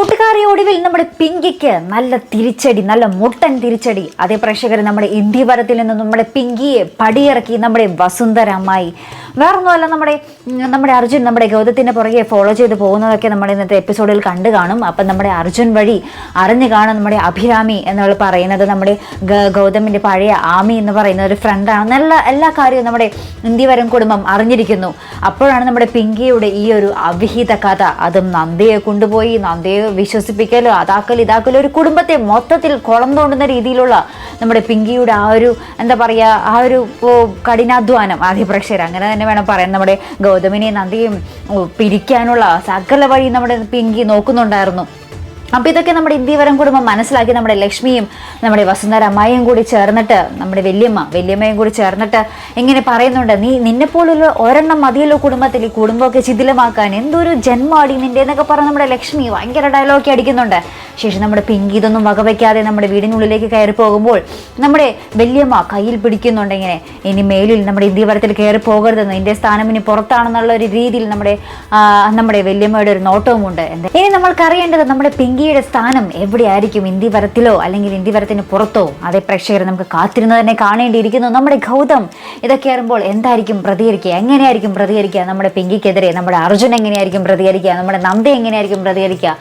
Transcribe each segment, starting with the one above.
കൂട്ടുകാരി ഒടുവിൽ നമ്മുടെ പിങ്കിക്ക് നല്ല തിരിച്ചടി നല്ല മുട്ടൻ തിരിച്ചടി. അതേ പ്രേക്ഷകർ നമ്മുടെ ഇന്ത്യ വരത്തിൽ നിന്ന് നമ്മുടെ പിങ്കിയെ പടിയിറക്കി നമ്മുടെ വസുന്ധര അമ്മായി വേറൊന്നുമല്ല നമ്മുടെ നമ്മുടെ അർജുൻ നമ്മുടെ ഗൗതത്തിന്റെ പുറകെ ഫോളോ ചെയ്ത് പോകുന്നതൊക്കെ നമ്മുടെ ഇന്നത്തെ എപ്പിസോഡിൽ കണ്ടു കാണും. അപ്പം നമ്മുടെ അർജുൻ വഴി അറിഞ്ഞു കാണും നമ്മുടെ അഭിരാമി എന്നുള്ള പറയുന്നത് നമ്മുടെ ഗൗതമിന്റെ പഴയ ആമി എന്ന് പറയുന്ന ഒരു ഫ്രണ്ടാണ് നല്ല എല്ലാ കാര്യവും നമ്മുടെ ഇന്ത്യവരം കുടുംബം അറിഞ്ഞിരിക്കുന്നു. അപ്പോഴാണ് നമ്മുടെ പിങ്കിയുടെ ഈ ഒരു അവിഹിത കഥ. അതും നന്ദയെ കൊണ്ടുപോയി നന്ദയെ വിശ്വസിപ്പിക്കലോ അതാക്കലോ ഇതാക്കലോ ഒരു കുടുംബത്തെ മൊത്തത്തിൽ കുളം തോണ്ടുന്ന രീതിയിലുള്ള നമ്മുടെ പിങ്കിയുടെ ആ ഒരു എന്താ പറയുക ആ ഒരു കഠിനാധ്വാനം ആദ്യ അങ്ങനെ തന്നെ വേണം പറയാൻ. നമ്മുടെ ഗൗതമിനെ നന്ദിയും പിരിക്കാനുള്ള സകല വഴി നമ്മുടെ പിങ്കി നോക്കുന്നുണ്ടായിരുന്നു. അപ്പോൾ ഇതൊക്കെ നമ്മുടെ ഇന്ത്യവരം കുടുംബം മനസ്സിലാക്കി നമ്മുടെ ലക്ഷ്മിയും നമ്മുടെ വസുന്ധര കൂടി ചേർന്നിട്ട് നമ്മുടെ വല്യമ്മ വല്യമ്മയും കൂടി ചേർന്നിട്ട് ഇങ്ങനെ പറയുന്നുണ്ട് നീ നിന്നെപ്പോലുള്ള ഒരെണ്ണം മതിയല്ലോ കുടുംബത്തിൽ ഈ കുടുംബമൊക്കെ ശിഥിലമാക്കാൻ. എന്തൊരു ജന്മാടി നിന്റെ എന്നൊക്കെ പറഞ്ഞ് നമ്മുടെ ലക്ഷ്മി ഭയങ്കര ഡയലോഗ് അടിക്കുന്നുണ്ട്. ശേഷം നമ്മുടെ പിങ്കി ഇതൊന്നും വകവയ്ക്കാതെ നമ്മുടെ വീടിനുള്ളിലേക്ക് കയറി പോകുമ്പോൾ നമ്മുടെ വല്യമ്മ കയ്യിൽ പിടിക്കുന്നുണ്ട് ഇങ്ങനെ. ഇനി മേലിൽ നമ്മുടെ ഇന്ത്യവരത്തിൽ കയറി പോകരുതെന്ന് നിന്റെ സ്ഥാനം ഇനി പുറത്താണെന്നുള്ള ഒരു രീതിയിൽ നമ്മുടെ നമ്മുടെ വല്യമ്മയുടെ ഒരു നോട്ടവും ഉണ്ട് ഇനി നമ്മൾക്കറിയേണ്ടത് നമ്മുടെ നമ്മുടെ പിങ്കിയുടെ സ്ഥാനം എവിടെയായിരിക്കും? ഇന്ത്യ വരത്തിലോ അല്ലെങ്കിൽ ഇന്ത്യ വരത്തിന് പുറത്തോ? അതേ പ്രേക്ഷകർ നമുക്ക് കാത്തിരുന്ന് തന്നെ കാണേണ്ടിയിരിക്കുന്നു. നമ്മുടെ ഗൗതം ഇതൊക്കെ അറിയുമ്പോൾ എന്തായിരിക്കും പ്രതികരിക്കുക? എങ്ങനെയായിരിക്കും പ്രതികരിക്കുക? നമ്മുടെ പിങ്കിക്കെതിരെ നമ്മുടെ അർജുൻ എങ്ങനെയായിരിക്കും പ്രതികരിക്കുക? നമ്മുടെ നന്ദ എങ്ങനെയായിരിക്കും പ്രതികരിക്കുക?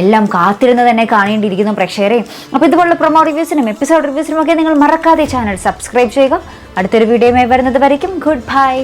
എല്ലാം കാത്തിരുന്ന് തന്നെ കാണേണ്ടിയിരിക്കുന്നു പ്രേക്ഷകരെ. അപ്പോൾ ഇതുപോലുള്ള പ്രൊമോ റിവ്യൂസിനും എപ്പിസോഡ് റിവ്യൂസിനും ഒക്കെ നിങ്ങൾ മറക്കാതെ ചാനൽ സബ്സ്ക്രൈബ് ചെയ്യുക. അടുത്തൊരു വീഡിയോയുമായി വരുന്നത് വരയ്ക്കും. Good bye